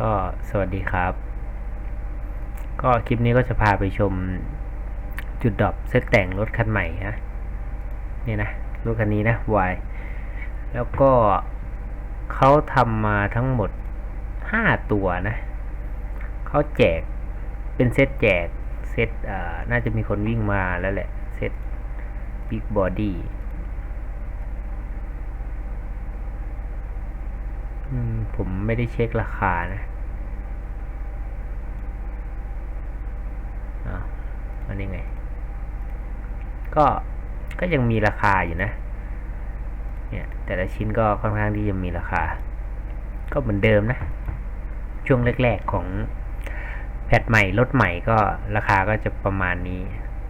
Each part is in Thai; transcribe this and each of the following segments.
ก็สวัสดีครับ ก็คลิปนี้ก็จะพาไปชมจุดดรอปเซตแต่งรถคันใหม่นะนี่นะรถคันนี้นะวายแล้วก็เขาทำมาทั้งหมดห้าตัวนะเขาแจกเป็นเซตแจกเซตน่าจะมีคนวิ่งมาแล้วแหละ เซตบิ๊กบอดี้ ผมไม่ได้เช็คราคานะอันยังไง ก็ก็ยังมีราคาอยู่นะ เนี่ย แต่ละชิ้นก็ค่อนข้างที่จะมีราคา ก็เหมือนเดิมนะ ช่วงแรกๆของแพทใหม่รถใหม่ก็ราคาก็จะประมาณนี้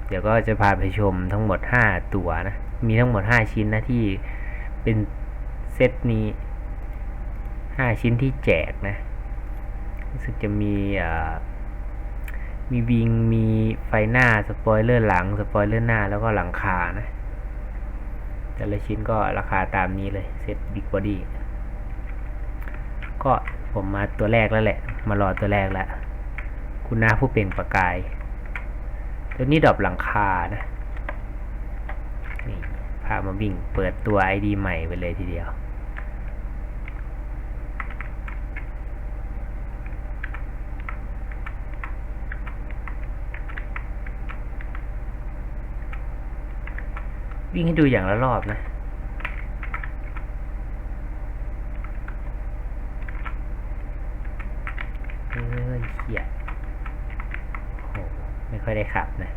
เดี๋ยวก็จะพาไปชมทั้งหมด 5 ตัวนะ มีทั้งหมด 5 ชิ้นนะที่เป็นเซตนี้ 5ชิ้นที่แจกนะรู้สึกจะมีอ่ามีวิงมีไฟหน้าสปอยเลอร์หลังสปอยเลอร์หน้าแล้วก็หลังคานะแต่ละชิ้นก็ราคาตามนี้เลยเซตบิ๊กบอดี้ก็ผมมาตัวแรกแล้วแหละ มารอตัวแรกแล้ว คุณน้าผู้เปล่งประกาย ตัวนี้ดอปหลังคานะ นี่พามาวิ่งเปิดตัว ID ใหม่ไปเลยทีเดียว วิ่งให้ดูอย่างละรอบนะ เฮ้ยเขียโหไม่ค่อยได้ขับนะ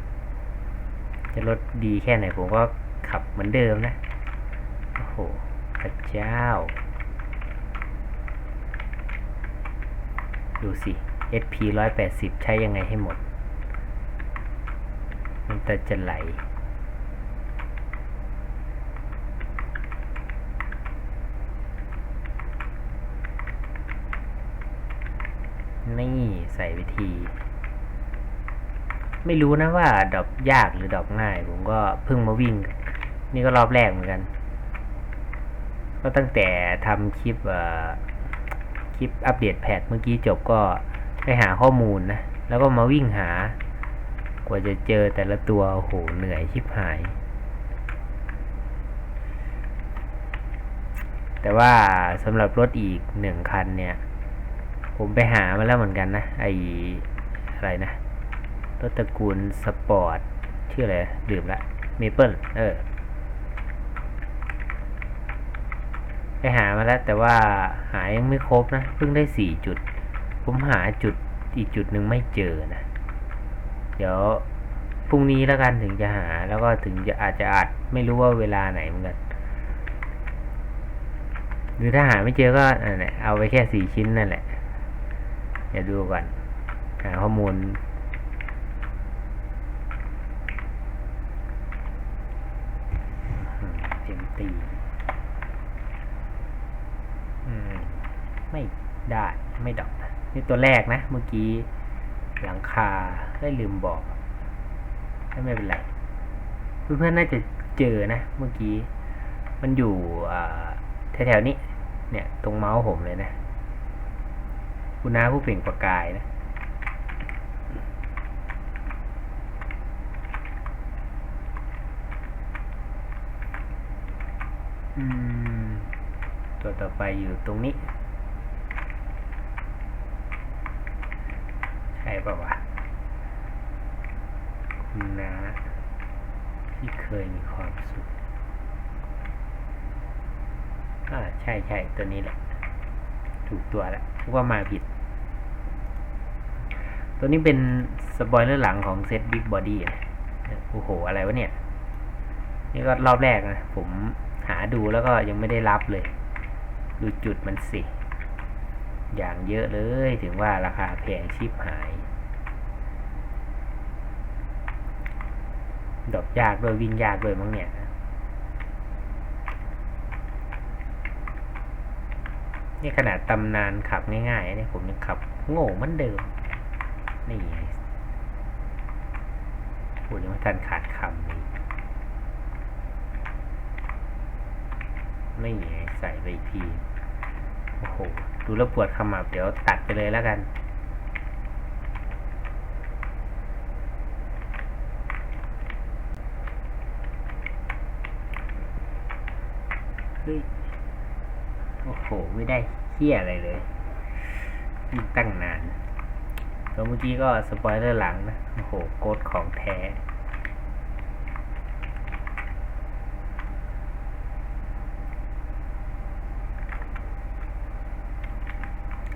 จะรถดีแค่ไหนผมก็ขับเหมือนเดิมนะ โอ้โหพระเจ้า ดูสิ SP ร้อยแปดสิบใช้ยังไงให้หมด มันแต่จะไหล นี่ใส่วิธี ไม่รู้นะว่าดอปยากหรือดอปง่าย ผมก็เพิ่งมาวิ่ง นี่ก็รอบแรกเหมือนกัน ก็ตั้งแต่ทำคลิปคลิปอัปเดตแพทเมื่อกี้จบก็ไปหาข้อมูลนะ แล้วก็มาวิ่งหา กว่าจะเจอแต่ละตัวโอ้โหเหนื่อยชิบหาย แต่ว่าสำหรับรถอีกหนึ่งคันเนี่ย ผมไปหามาแล้วเหมือนกันนะ ไออะไรนะรถตระกูลสปอร์ต ชื่ออะไร ดื่มละเมเปิลเออ ไปหามาแล้ว แต่ว่าหายังไม่ครบนะ เพิ่งได้สี่จุด ผมหาจุดอีกจุดหนึ่งไม่เจอนะ เดี๋ยวพรุ่งนี้แล้วกันถึงจะหาแล้วก็ถึงจะอาจจะอัดไม่รู้ว่าเวลาไหนเหมือนกันหรือถ้าหาไม่เจอก็เอาไปแค่สี่ชิ้นนั่นแหละ เดี๋ยวดูก่อนหาข้อมูล เต็มตีไม่ได้ไม่ดอกนะนี่ตัวแรกนะ เมื่อกี้หลังคาได้ลืมบอกไม่เป็นไรเพื่อนๆน่าจะเจอนะ เมื่อกี้ มันอยู่แถวๆนี้ เนี่ย ตรงเมาส์ผมเลยนะ คุณน้าผู้เปล่งประกายนะอืมตัวต่อไปอยู่ตรงนี้ ใช่ป่าวะคุณน้าที่เคยมีความสุขอ่าใช่ใช่ตัวนี้แหละ ถูกตัวแล้วว่ามาผิด ตัวนี้เป็นสปอยเลอร์หลังของเซตบิ๊กบอดี้โอ้โห อะไรวะเนี่ย นี่ก็รอบแรกนะ ผมหาดูแล้วก็ยังไม่ได้รับเลย ดูจุดมันสิ อย่างเยอะเลยถึงว่าราคาแพงชิปหาย ดอกยากด้วยวิ่งยากด้วยมั้งเนี่ย นี่ขนาดตำนานขับง่ายๆเนี่ยผมยังขับ โง่เหมือนเดิม นี่พูดยังไม่ทันขาดคำนี้ไม่ใส่ไปที โอ้โห ดูแล้วปวดขมับ เดี๋ยวตัดไปเลยแล้วกัน เฮ้ย โอ้โห ไม่ได้เฮี้ยอะไรเลยยิ่งตั้งนานแล้วเมื่อกี้ก็สปอยเลอร์หลังนะ โอ้โห โกดของแท้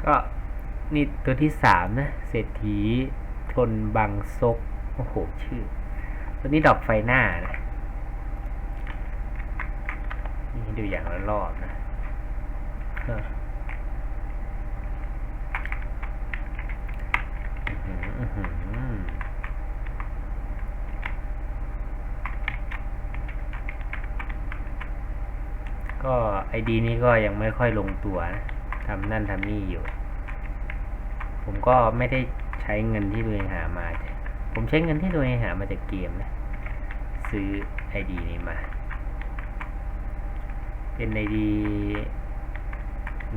ก็นี่ตัวที่สามนะ เศรษฐีทนบังซก โอ้โห ชื่อ ตัวนี้ดอกไฟหน้านะ นี่ดูอย่างละรอบนะ ก็ไอดีนี้ก็ยังไม่ค่อยลงตัวนะทำนั่นทำนี่อยู่ ผมก็ไม่ได้ใช้เงินที่ตัวเองหามา ผมใช้เงินที่ตัวเองหามาจากเกมนะ ซื้อไอดีนี้มา เป็นไอดี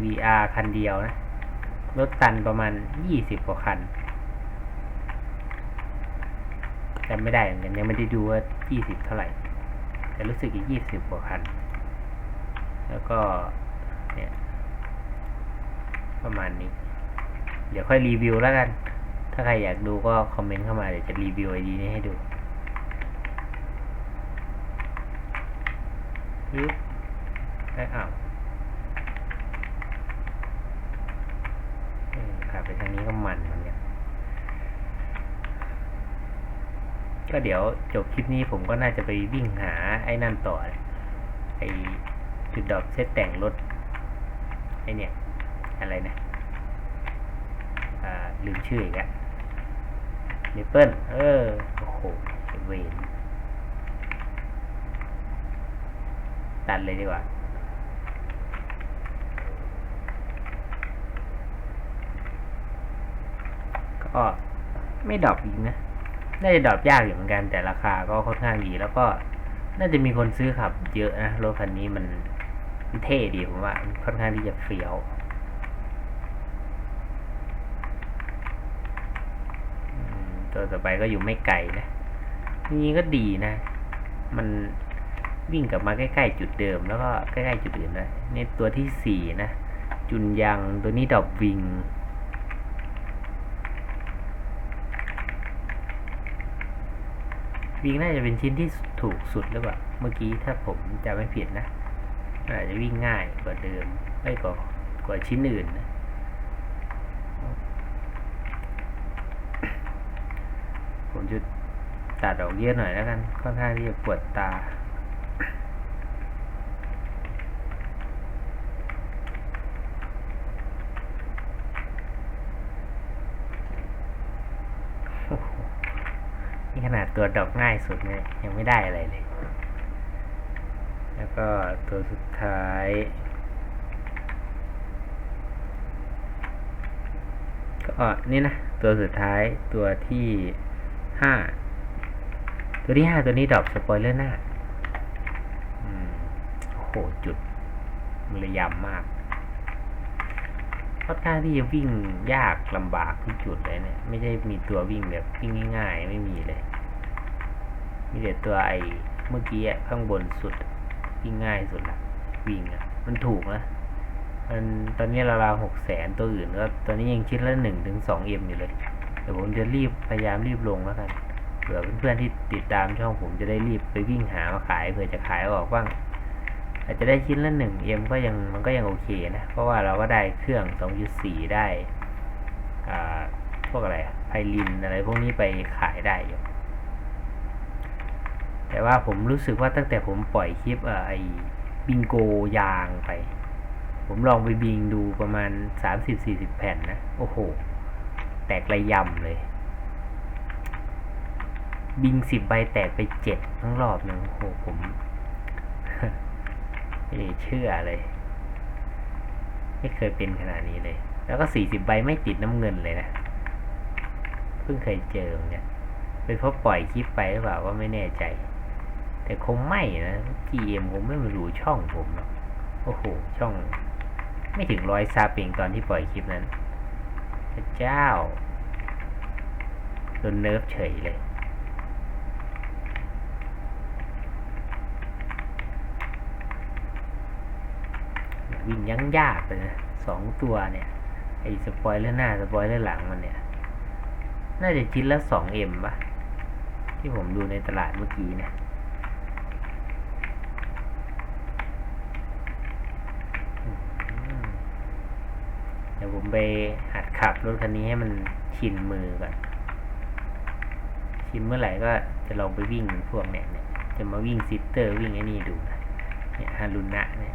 VR คันเดียวนะ รถตันประมาณยี่สิบกว่าคันจำไม่ได้เหมือนกันยังไม่ได้ดูว่ายี่สิบเท่าไหร่ แต่รู้สึกอีกยี่สิบกว่าคัน แล้วก็เนี่ยประมาณนี้ เดี๋ยวค่อยรีวิวแล้วกัน ถ้าใครอยากดูก็คอมเมนต์เข้ามาเดี๋ยวจะรีวิวไอดีนี้ให้ดูยึบได้อ้าวเออขับไปทาง นี้ก็มันเหมือนกันก็เดี๋ยวจบคลิปนี้ผมก็น่าจะไปวิ่งหาไอ้นั่นต่อไอ้จุดดอกเซตแต่งรถไอ้เนี่ย อะไรนะอ่าลืมชื่ออีกแล้วเนเปิลเออ โอ้โหเวนตัดเลยดีกว่า ก็ไม่ดรอปอีกนะ น่าจะดรอปยากอยู่เหมือนกัน แต่ราคาก็ค่อนข้างดี แล้วก็น่าจะมีคนซื้อขับเยอะนะ รถคันนี้มันเท่ดีผมว่า ค่อนข้างที่จะเฟี้ยวตัวต่อไปก็อยู่ไม่ไกลนะนี่ก็ดีนะ มันวิ่งกลับมาใกล้ๆจุดเดิม แล้วก็ใกล้ๆจุดอื่นนะนี่ตัวที่สี่นะ จุนยังตัวนี้ดอกวิง วิ่งน่าจะเป็นชิ้นที่ถูกสุดหรือเปล่า เมื่อกี้ถ้าผมจะไม่ผิดนะอาจจะวิ่งง่ายกว่าเดิมไม่กว่ากว่าชิ้นอื่นนะผมจะตัดออกเยอะหน่อยแล้วกัน ค่อนข้างที่จะปวดตา โอ้โหนี่ ขนาดตัวดอกง่ายสุดเนี่ยยังไม่ได้อะไรเลย แล้วก็ตัวสุดท้าย ก็นี่นะ ตัวสุดท้ายตัวที่ห้าตัวที่ห้าตัวนี้ดอปสปอยเลอร์หน้าโอ้โหจุดมันระยำมากค่อนข้างที่จะวิ่งยากลำบากทุกจุดเลยเนี่ย ไม่ใช่มีตัววิ่งแบบวิ่งง่ายๆ ไม่มีเลย มีแต่ตัวไอเมื่อกี้ข้างบนสุดวิ่งง่ายสุดละวิ่งอะมันถูกนะมันตอนนี้ราวๆหกแสนตัวอื่นก็ตอนนี้ยังชิ้นละหนึ่งถึงสองเอ็มอยู่เลย เดี๋ยวผมจะรีบพยายามรีบลงแล้วกันเผื่อเพื่อนๆที่ติดตามช่องผมจะได้รีบไปวิ่งหามาขายเผื่อจะขายออกบ้างอาจจะได้ชิ้นละหนึ่งเอ็มก็ยังมันก็ยังโอเคนะ เพราะว่าเราก็ได้เครื่องสองจุดสี่ได้อ่าพวกอะไรไพลินอะไรพวกนี้ไปขายได้อยู่ แต่ว่าผมรู้สึกว่าตั้งแต่ผมปล่อยคลิปเอ่อไอบิงโกยางไป ผมลองไปบิงดูประมาณสามสิบสี่สิบแผ่นนะ โอ้โห แตกระยำเลย บิงสิบใบแตกไปเจ็ดทั้งรอบหนึ่งโอ้โห ผมไม่เชื่อเลย ไม่เคยเป็นขนาดนี้เลย แล้วก็สี่สิบใบไม่ติดน้ำเงินเลยนะ เพิ่งเคยเจอเนกันเป็นเพราะปล่อยคลิปไปหรือเปล่าว่าไม่แน่ใจ แต่คงไม่นะ GM ผมไม่มารู้ช่องผมหรอกโอ้โห ช่อง ไม่ถึงร้อยซับเองตอนที่ปล่อยคลิปนั้น พระเจ้าโดนเนิร์ฟเฉยเลย วิ่งยังยากเลยนะสองตัวเนี่ย ไอ้สปอยเลอร์หน้า สปอยเลอร์หลังมันเนี่ย น่าจะชิ้นละสองเอ็มปะที่ผมดูในตลาดเมื่อกี้เนะอืมเดี๋ยวผม ไปหัดขับรถคันนี้ให้มันชินมือก่อนชินเมื่อไหร่ก็จะลองไปวิ่งพวกเนี่ยเนี่ยจะมาวิ่งซิสเตอร์วิ่งไอ้นี่ดูนะเนี่ยฮารุนะเนี่ย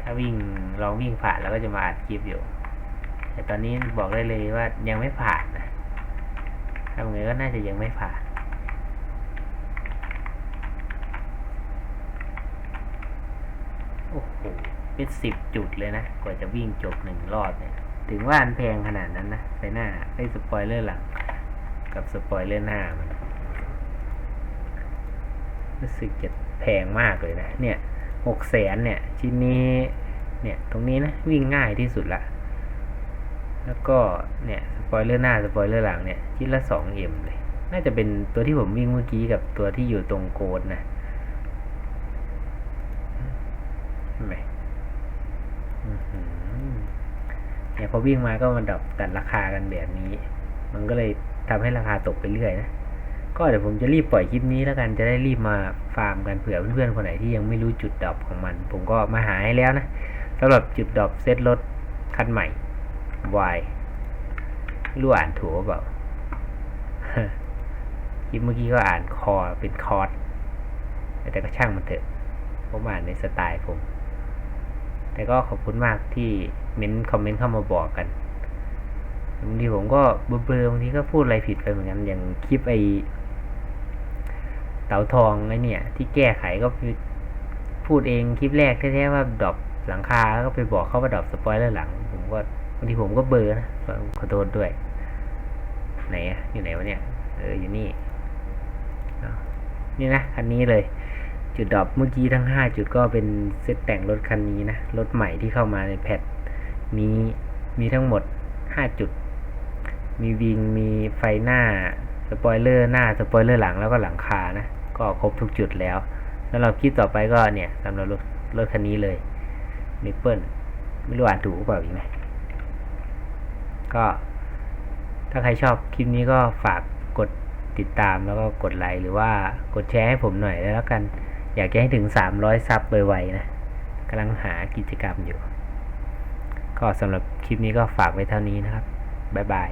ถ้าวิ่งลองวิ่งผ่านแล้วก็จะมาอัดคลิปอยู่ แต่ตอนนี้บอกได้เลยว่ายังไม่ผ่านนะทำไงก็น่าจะยังไม่ผ่านโอ้โห เป็นสิบจุดเลยนะ กว่าจะวิ่งจบหนึ่งรอบเนี่ย ถึงว่าอันแพงขนาดนั้นนะ ไปหน้าไอ้สปอยเลอร์หลัง กับสปอยเลอร์หน้ามันรู้สึกจะแพงมากเลยนะ เนี่ยหกแสนเนี่ย ชิ้นนี้ เนี่ย ตรงนี้นะ วิ่งง่ายที่สุดละ แล้วก็ เนี่ย สปอยเลอร์หน้า สปอยเลอร์หลังเนี่ย ชิ้นละสองเอ็มเลย น่าจะเป็นตัวที่ผมวิ่งเมื่อกี้กับตัวที่อยู่ตรงโกดนะเห็นไหมอื้อหือเนี่ย พอวิ่งมาก็มาดับตัดราคากันแบบนี้ มันก็เลยทำให้ราคาตกไปเรื่อยนะ ก็เดี๋ยวผมจะรีบปล่อยคลิปนี้แล้วกันจะได้รีบมาฟาร์มกันเผื่อเพื่อนๆคนไหนที่ยังไม่รู้จุดดรอปของมัน ผมก็มาหาให้แล้วนะสำหรับจุดดรอปเซตรถคันใหม่ Y ไม่รู้อ่านถูกหรือเปล่าคลิปเมื่อกี้ก็อ่านคอเป็นคอร์สแต่ก็ช่างมันเถอะผมอ่านในสไตล์ผม แต่ก็ขอบคุณมากที่ เม้นคอมเมนต์เข้ามาบอกกันบางทีผมก็เบลอๆบางทีก็พูดอะไรผิดไปเหมือนกันอย่างคลิปไอเต๋าทองไอเนี่ย ที่แก้ไขก็พูดเองคลิปแรกแท้ๆว่าดรอปหลังคาแล้วก็ไปบอกเขาว่าดรอปสปอยเลอร์หลัง ผมก็บางทีผมก็เบลอนะขอโทษด้วยไหนอยู่ไหนวะเนี่ยเอออยู่นี่นี่นะคันนี้เลย จุดดรอปเมื่อกี้ทั้งห้าจุดก็เป็นเซตแต่งรถคันนี้นะรถใหม่ที่เข้ามาในแพท นี้มีทั้งหมดห้าจุด มีวิง มีไฟหน้า สปอยเลอร์หน้า สปอยเลอร์หลังแล้วก็หลังคานะ ก็ครบทุกจุดแล้วแล้วเราคลิปต่อไปก็เนี่ยสำหรับรถรถคันนี้เลยนิปเปิลไม่รู้อ่านถูกหรือเปล่าอีกไหมก็ถ้าใครชอบคลิปนี้ก็ฝากกดติดตามแล้วก็กดไลค์หรือว่ากดแชร์ให้ผมหน่อยแล้วกัน อยากจะให้ถึง 300 ซับไวๆนะกำลังหากิจกรรมอยู่ ก็สำหรับคลิปนี้ก็ฝากไว้เท่านี้นะครับ บ๊ายบาย